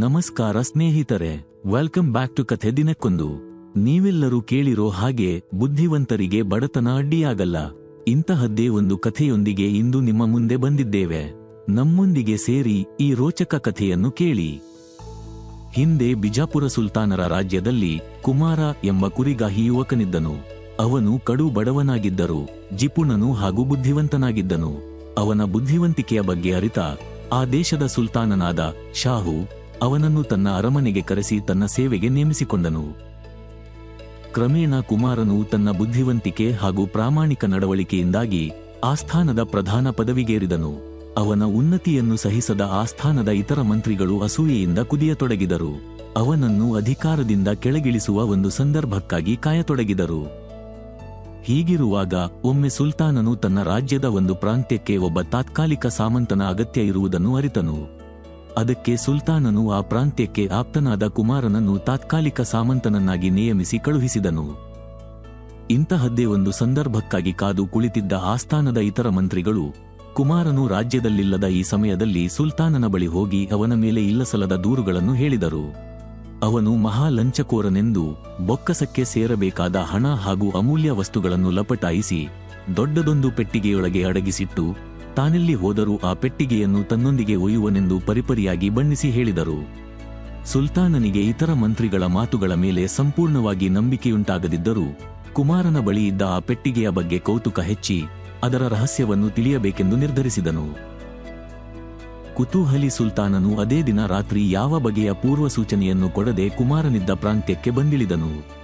ನಮಸ್ಕಾರ ಸ್ನೇಹಿತರೆ welcome back to ಕಥೆ ದಿನಕ್ಕೊಂದು. ನೀವೆಲ್ಲರೂ ಕೇಳಿರೋ ಹಾಗೆ ಬುದ್ಧಿವಂತರಿಗೆ ಬಡತನ ಅಡ್ಡಿಯಾಗಲ್ಲ. ಇಂತಹದ್ದೇ ಒಂದು ಕಥೆಯೊಂದಿಗೆ ಇಂದು ನಿಮ್ಮ ಮುಂದೆ ಬಂದಿದ್ದೇವೆ. ನಮ್ಮೊಂದಿಗೆ ಸೇರಿ ಈ ರೋಚಕ ಕಥೆಯನ್ನು ಕೇಳಿ. ಹಿಂದೆ ಬಿಜಾಪುರ ಸುಲ್ತಾನರ ರಾಜ್ಯದಲ್ಲಿ ಕುಮಾರ ಎಂಬ ಕುರಿಗಾಹಿ ಯುವಕನಿದ್ದನು. ಅವನು ಕಡು ಬಡವನಾಗಿದ್ದರು, ಜಿಪುಣನು ಹಾಗೂ ಬುದ್ಧಿವಂತನಾಗಿದ್ದನು. ಅವನ ಬುದ್ಧಿವಂತಿಕೆಯ ಬಗ್ಗೆ ಅರಿತ, ಆ ದೇಶದ ಸುಲ್ತಾನನಾದ ಶಾಹು ಅವನನ್ನು ತನ್ನ ಅರಮನೆಗೆ ಕರೆಸಿ ತನ್ನ ಸೇವೆಗೆ ನೇಮಿಸಿಕೊಂಡನು. ಕ್ರಮೇಣ ಕುಮಾರನು ತನ್ನ ಬುದ್ಧಿವಂತಿಕೆ ಹಾಗೂ ಪ್ರಾಮಾಣಿಕ ನಡವಳಿಕೆಯಿಂದಾಗಿ ಆಸ್ಥಾನದ ಪ್ರಧಾನ ಪದವಿಗೇರಿದನು. ಅವನ ಉನ್ನತಿಯನ್ನು ಸಹಿಸದ ಆಸ್ಥಾನದ ಇತರ ಮಂತ್ರಿಗಳು ಅಸೂಯೆಯಿಂದ ಕುದಿಯತೊಡಗಿದರು. ಅವನನ್ನು ಅಧಿಕಾರದಿಂದ ಕೆಳಗಿಳಿಸುವ ಒಂದು ಸಂದರ್ಭಕ್ಕಾಗಿ ಕಾಯತೊಡಗಿದರು. ಹೀಗಿರುವಾಗ ಒಮ್ಮೆ ಸುಲ್ತಾನನು ತನ್ನ ರಾಜ್ಯದ ಒಂದು ಪ್ರಾಂತ್ಯಕ್ಕೆ ಒಬ್ಬ ತಾತ್ಕಾಲಿಕ ಸಾಮಂತನ ಅಗತ್ಯ ಇರುವುದನ್ನು ಅರಿತನು. ಅದಕ್ಕೆ ಸುಲ್ತಾನನು ಆ ಪ್ರಾಂತ್ಯಕ್ಕೆ ಆಪ್ತನಾದ ಕುಮಾರನನ್ನು ತಾತ್ಕಾಲಿಕ ಸಾಮಂತನನ್ನಾಗಿ ನಿಯಮಿಸಿ ಕಳುಹಿಸಿದನು. ಇಂತಹದ್ದೇ ಒಂದು ಸಂದರ್ಭಕ್ಕಾಗಿ ಕಾದು ಕುಳಿತಿದ್ದ ಆಸ್ಥಾನದ ಇತರ ಮಂತ್ರಿಗಳು, ಕುಮಾರನು ರಾಜ್ಯದಲ್ಲಿಲ್ಲದ ಈ ಸಮಯದಲ್ಲಿ ಸುಲ್ತಾನನ ಬಳಿ ಹೋಗಿ ಅವನ ಮೇಲೆ ಇಲ್ಲಸಲದ ದೂರುಗಳನ್ನು ಹೇಳಿದರು. ಅವನು ಮಹಾ ಲಂಚಕೋರನೆಂದು ಬೊಕ್ಕಸಕ್ಕೆ ಸೇರಬೇಕಾದ ಹಣ ಹಾಗೂ ಅಮೂಲ್ಯ ವಸ್ತುಗಳನ್ನು ಲಪಟಾಯಿಸಿ, ದೊಡ್ಡದೊಂದು ಪೆಟ್ಟಿಗೆಯೊಳಗೆ ಅಡಗಿಸಿಟ್ಟು ತಾನೆಲ್ಲಿ ಹೋದರೂ ಆ ಪೆಟ್ಟಿಗೆಯನ್ನು ತನ್ನೊಂದಿಗೆ ಒಯ್ಯುವನೆಂದು ಪರಿಪರಿಯಾಗಿ ಬಣ್ಣಿಸಿ ಹೇಳಿದರು. ಸುಲ್ತಾನನಿಗೆ ಇತರ ಮಂತ್ರಿಗಳ ಮಾತುಗಳ ಮೇಲೆ ಸಂಪೂರ್ಣವಾಗಿ ನಂಬಿಕೆಯುಂಟಾಗದಿದ್ದರೂ, ಕುಮಾರನ ಬಳಿಯಿದ್ದ ಆ ಪೆಟ್ಟಿಗೆಯ ಬಗ್ಗೆ ಕೌತುಕ ಹೆಚ್ಚಿ, ಅದರ ರಹಸ್ಯವನ್ನು ತಿಳಿಯಬೇಕೆಂದು ನಿರ್ಧರಿಸಿದನು. ಕುತೂಹಲಿ ಸುಲ್ತಾನನು ಅದೇ ದಿನ ರಾತ್ರಿ ಯಾವ ಬಗೆಯ ಪೂರ್ವ ಸೂಚನೆಯನ್ನು ಕೊಡದೆ ಕುಮಾರನಿದ್ದ ಪ್ರಾಂತ್ಯಕ್ಕೆ ಬಂದಿಳಿದನು.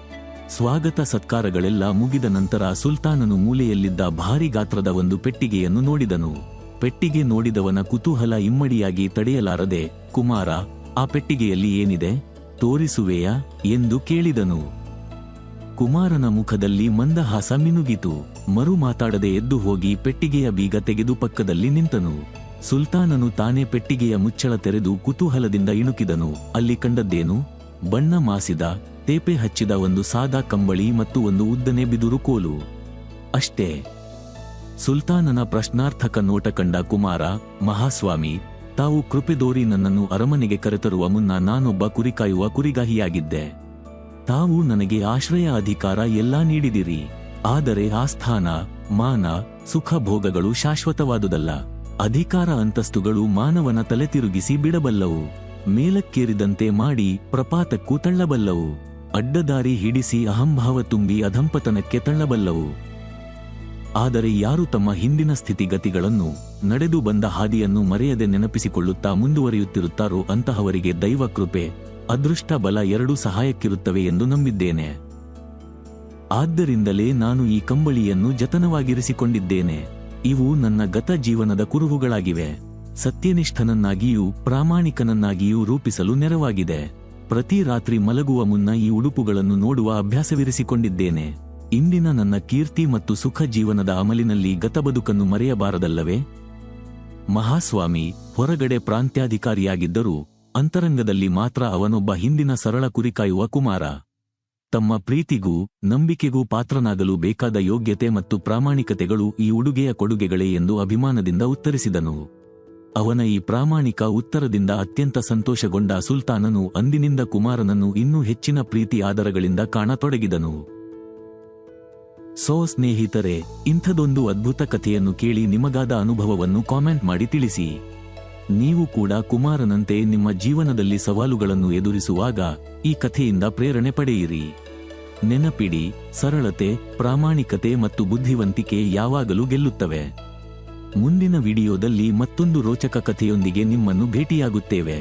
ಸ್ವಾಗತ ಸತ್ಕಾರಗಳೆಲ್ಲ ಮುಗಿದ ನಂತರ ಸುಲ್ತಾನನು ಮೂಲೆಯಲ್ಲಿದ್ದ ಭಾರಿ ಗಾತ್ರದ ಒಂದು ಪೆಟ್ಟಿಗೆಯನ್ನು ನೋಡಿದನು. ಪೆಟ್ಟಿಗೆ ನೋಡಿದವನ ಕುತೂಹಲ ಇಮ್ಮಡಿಯಾಗಿ ತಡೆಯಲಾರದೆ, ಕುಮಾರ, ಆ ಪೆಟ್ಟಿಗೆಯಲ್ಲಿ ಏನಿದೆ? ತೋರಿಸುವೆಯಾ? ಎಂದು ಕೇಳಿದನು. ಕುಮಾರನ ಮುಖದಲ್ಲಿ ಮಂದಹಾಸ ಮಿನುಗಿತು. ಮರು ಮಾತಾಡದೆ ಎದ್ದು ಹೋಗಿ ಪೆಟ್ಟಿಗೆಯ ಬೀಗ ತೆಗೆದು ಪಕ್ಕದಲ್ಲಿ ನಿಂತನು. ಸುಲ್ತಾನನು ತಾನೇ ಪೆಟ್ಟಿಗೆಯ ಮುಚ್ಚಳ ತೆರೆದು ಕುತೂಹಲದಿಂದ ಇಣುಕಿದನು. ಅಲ್ಲಿ ಕಂಡದ್ದೇನು? ಬಣ್ಣ ಮಾಸಿದ ತೇಪೆ ಹಚ್ಚಿದ ಒಂದು ಸಾದಾ ಕಂಬಳಿ ಮತ್ತು ಒಂದು ಉದ್ದನೆ ಬಿದುರು ಕೋಲು. ಅಷ್ಟೇ. ಸುಲ್ತಾನನ ಪ್ರಶ್ನಾರ್ಥಕ ನೋಟ ಕಂಡ ಕುಮಾರ, ಮಹಾಸ್ವಾಮಿ, ತಾವು ಕೃಪೆದೋರಿ ನನ್ನನ್ನು ಅರಮನೆಗೆ ಕರೆತರುವ ಮುನ್ನ ನಾನೊಬ್ಬ ಕುರಿಕಾಯುವ ಕುರಿಗಾಹಿಯಾಗಿದ್ದೆ. ತಾವು ನನಗೆ ಆಶ್ರಯ ಅಧಿಕಾರ ಎಲ್ಲಾ ನೀಡಿದಿರಿ. ಆದರೆ ಆಸ್ಥಾನ ಮಾನ, ಸುಖ ಭೋಗಗಳು ಶಾಶ್ವತವಾದುದಲ್ಲ. ಅಧಿಕಾರ ಅಂತಸ್ತುಗಳು ಮಾನವನ ತಲೆ ತಿರುಗಿಸಿ ಬಿಡಬಲ್ಲವು. ಮೇಲಕ್ಕೇರಿದಂತೆ ಮಾಡಿ ಪ್ರಪಾತಕ್ಕೂ ತಳ್ಳಬಲ್ಲವು. ಅಡ್ಡದಾರಿ ಹಿಡಿಸಿ ಅಹಂಭಾವ ತುಂಬಿ ಅಧಂಪತನಕ್ಕೆ ತಳ್ಳಬಲ್ಲವು. ಆದರೆ ಯಾರು ತಮ್ಮ ಹಿಂದಿನ ಸ್ಥಿತಿಗತಿಗಳನ್ನು ನಡೆದು ಬಂದ ಹಾದಿಯನ್ನು ಮರೆಯದೆ ನೆನಪಿಸಿಕೊಳ್ಳುತ್ತಾ ಮುಂದುವರಿಯುತ್ತಿರುತ್ತಾರೋ ಅಂತಹವರಿಗೆ ದೈವ ಕೃಪೆ ಅದೃಷ್ಟ ಬಲ ಎರಡೂ ಸಹಾಯಕ್ಕಿರುತ್ತವೆ ಎಂದು ನಂಬಿದ್ದೇನೆ. ಆದ್ದರಿಂದಲೇ ನಾನು ಈ ಕಂಬಳಿಯನ್ನು ಜತನವಾಗಿರಿಸಿಕೊಂಡಿದ್ದೇನೆ. ಇವು ನನ್ನ ಗತ ಜೀವನದ ಕುರುಹುಗಳಾಗಿವೆ. ಸತ್ಯನಿಷ್ಠನನ್ನಾಗಿಯೂ ಪ್ರಾಮಾಣಿಕನನ್ನಾಗಿಯೂ ರೂಪಿಸಲು ನೆರವಾಗಿದೆ. ಪ್ರತಿ ರಾತ್ರಿ ಮಲಗುವ ಮುನ್ನ ಈ ಉಡುಪುಗಳನ್ನು ನೋಡುವ ಅಭ್ಯಾಸವಿರಿಸಿಕೊಂಡಿದ್ದೇನೆ. ಇಂದಿನ ನನ್ನ ಕೀರ್ತಿ ಮತ್ತು ಸುಖ ಜೀವನದ ಅಮಲಿನಲ್ಲಿ ಗತಬದುಕನ್ನು ಮರೆಯಬಾರದಲ್ಲವೇ? ಮಹಾಸ್ವಾಮಿ, ಹೊರಗಡೆ ಪ್ರಾಂತ್ಯಾಧಿಕಾರಿಯಾಗಿದ್ದರೂ ಅಂತರಂಗದಲ್ಲಿ ಮಾತ್ರ ಅವನೊಬ್ಬ ಹಿಂದಿನ ಸರಳ ಕುರಿಕಾಯುವ ಕುಮಾರ. ತಮ್ಮ ಪ್ರೀತಿಗೂ ನಂಬಿಕೆಗೂ ಪಾತ್ರನಾಗಲು ಬೇಕಾದ ಯೋಗ್ಯತೆ ಮತ್ತು ಪ್ರಾಮಾಣಿಕತೆಗಳು ಈ ಉಡುಗೆಯ ಕೊಡುಗೆಗಳೇ ಎಂದು ಅಭಿಮಾನದಿಂದ ಉತ್ತರಿಸಿದನು. ಅವನ ಈ ಪ್ರಾಮಾಣಿಕ ಉತ್ತರದಿಂದ ಅತ್ಯಂತ ಸಂತೋಷಗೊಂಡ ಸುಲ್ತಾನನು ಅಂದಿನಿಂದ ಕುಮಾರನನ್ನು ಇನ್ನೂ ಹೆಚ್ಚಿನ ಪ್ರೀತಿ ಆದರಗಳಿಂದ ಕಾಣತೊಡಗಿದನು. ಸೋ ಸ್ನೇಹಿತರೆ, ಇಂಥದೊಂದು ಅದ್ಭುತ ಕಥೆಯನ್ನು ಕೇಳಿ ನಿಮಗಾದ ಅನುಭವವನ್ನು ಕಾಮೆಂಟ್ ಮಾಡಿ ತಿಳಿಸಿ. ನೀವು ಕೂಡ ಕುಮಾರನಂತೆ ನಿಮ್ಮ ಜೀವನದಲ್ಲಿ ಸವಾಲುಗಳನ್ನು ಎದುರಿಸುವಾಗ ಈ ಕಥೆಯಿಂದ ಪ್ರೇರಣೆ ಪಡೆಯಿರಿ. ನೆನಪಿಡಿ, ಸರಳತೆ, ಪ್ರಾಮಾಣಿಕತೆ ಮತ್ತು ಬುದ್ಧಿವಂತಿಕೆ ಯಾವಾಗಲೂ ಗೆಲ್ಲುತ್ತವೆ. ಮುಂದಿನ ವಿಡಿಯೋದಲ್ಲಿ ಮತ್ತೊಂದು ರೋಚಕ ಕಥೆಯೊಂದಿಗೆ ನಿಮ್ಮನ್ನು ಭೇಟಿಯಾಗುತ್ತೇವೆ.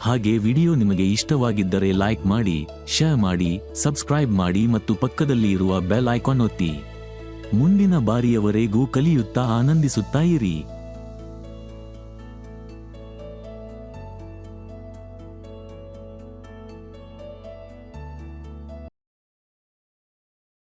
ಹಾಗೆ ವಿಡಿಯೋ ನಿಮಗೆ ಇಷ್ಟವಾಗಿದ್ದರೆ ಲೈಕ್ ಮಾಡಿ, ಶೇರ್ ಮಾಡಿ, ಸಬ್ಸ್ಕ್ರೈಬ್ ಮಾಡಿ ಮತ್ತು ಪಕ್ಕದಲ್ಲಿ ಇರುವ ಬೆಲ್ ಐಕಾನ್ ಒತ್ತಿ. ಮುಂದಿನ ಬಾರಿಯವರೆಗೂ ಕಲಿಯುತ್ತಾ ಆನಂದಿಸುತ್ತಾ ಇರಿ.